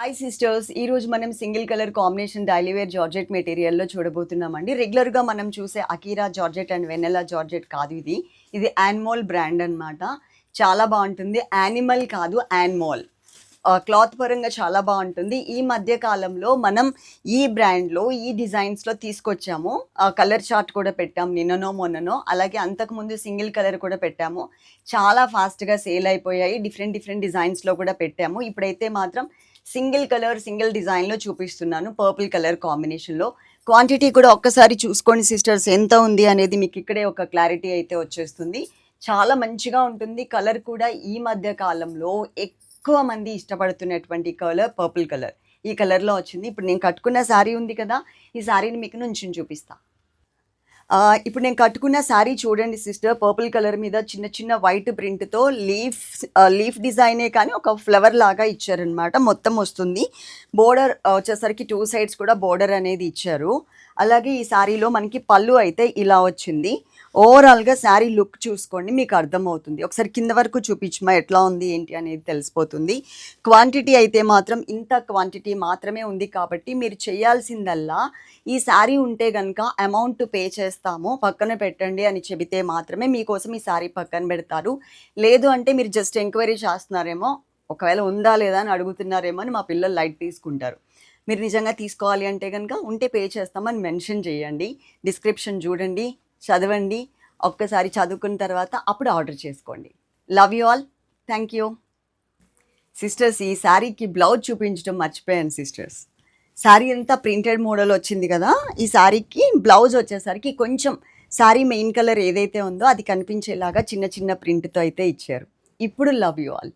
Hi sisters ఈ రోజు మనం single colour combination daily wear georgette మెటీరియల్లో చూడబోతున్నామండి. రెగ్యులర్గా మనం చూసే Akira georgette and Vennela georgette కాదు ఇది. ఇది యాన్మోల్ బ్రాండ్ అన్నమాట. చాలా బాగుంటుంది. యానిమల్ కాదు యాన్మోల్ క్లాత్ పరంగా చాలా బాగుంటుంది. ఈ మధ్య కాలంలో మనం ఈ బ్రాండ్లో ఈ డిజైన్స్లో తీసుకొచ్చాము. కలర్ చార్ట్ కూడా పెట్టాము నిన్ననో మొన్ననో. అలాగే అంతకుముందు సింగిల్ కలర్ కూడా పెట్టాము. చాలా ఫాస్ట్గా సేల్ అయిపోయాయి. డిఫరెంట్ డిఫరెంట్ డిజైన్స్లో కూడా పెట్టాము. ఇప్పుడైతే మాత్రం సింగిల్ కలర్ సింగిల్ డిజైన్లో చూపిస్తున్నాను పర్పుల్ కలర్ కాంబినేషన్లో క్వాంటిటీ కూడా ఒక్కసారి చూసుకోండి సిస్టర్స్ ఎంత ఉంది అనేది మీకు ఇక్కడే ఒక క్లారిటీ అయితే వచ్చేస్తుంది. చాలా మంచిగా ఉంటుంది. కలర్ కూడా ఈ మధ్య కాలంలో ఎక్కువ ఎక్కువ మంది ఇష్టపడుతున్నటువంటి కలర్ పర్పుల్ కలర్. ఈ కలర్లో వచ్చింది. ఇప్పుడు నేను కట్టుకున్న శారీ ఉంది కదా ఈ శారీని మీకు నుంచి చూపిస్తా. ఇప్పుడు నేను కట్టుకున్న శారీ చూడండి సిస్టర్ పర్పుల్ కలర్ మీద చిన్న చిన్న వైట్ ప్రింట్తో లీఫ్ లీఫ్ డిజైనే కానీ ఒక ఫ్లవర్ లాగా ఇచ్చారనమాట. మొత్తం వస్తుంది. బోర్డర్ వచ్చేసరికి టూ సైడ్స్ కూడా బోర్డర్ అనేది ఇచ్చారు. అలాగే ఈ శారీలో మనకి పళ్ళు అయితే ఇలా వచ్చింది. ఓవరాల్గా శారీ లుక్ చూసుకోండి మీకు అర్థమవుతుంది. ఒకసారి కింద వరకు చూపించమా ఎట్లా ఉంది ఏంటి అనేది తెలిసిపోతుంది. క్వాంటిటీ అయితే మాత్రం ఇంత క్వాంటిటీ మాత్రమే ఉంది కాబట్టి మీరు చేయాల్సిందల్లా ఈ శారీ ఉంటే కనుక అమౌంట్ పే చేస్తాము పక్కన పెట్టండి అని చెబితే మాత్రమే మీకోసం ఈ శారీ పక్కన పెడతారు. లేదు అంటే మీరు జస్ట్ ఎంక్వైరీ చేస్తున్నారేమో ఒకవేళ ఉందా లేదా అని అడుగుతున్నారేమో అని మా పిల్లలు లైట్ తీసుకుంటారు. మీరు నిజంగా తీసుకోవాలి అంటే కనుక ఉంటే పే చేస్తామని మెన్షన్ చేయండి. డిస్క్రిప్షన్ చూడండి చదవండి. ఒక్కసారి చదువుకున్న తర్వాత అప్పుడు ఆర్డర్ చేసుకోండి. Love you all thank you sisters ఈ శారీకి బ్లౌజ్ చూపించడం మర్చిపోయాను సిస్టర్స్ శారీ అంతా ప్రింటెడ్ మోడల్ వచ్చింది కదా ఈ శారీకి బ్లౌజ్ వచ్చేసరికి కొంచెం శారీ మెయిన్ కలర్ ఏదైతే ఉందో అది కనిపించేలాగా చిన్న చిన్న ప్రింట్తో అయితే ఇచ్చారు. ఇప్పుడు లవ్ యూ ఆల్.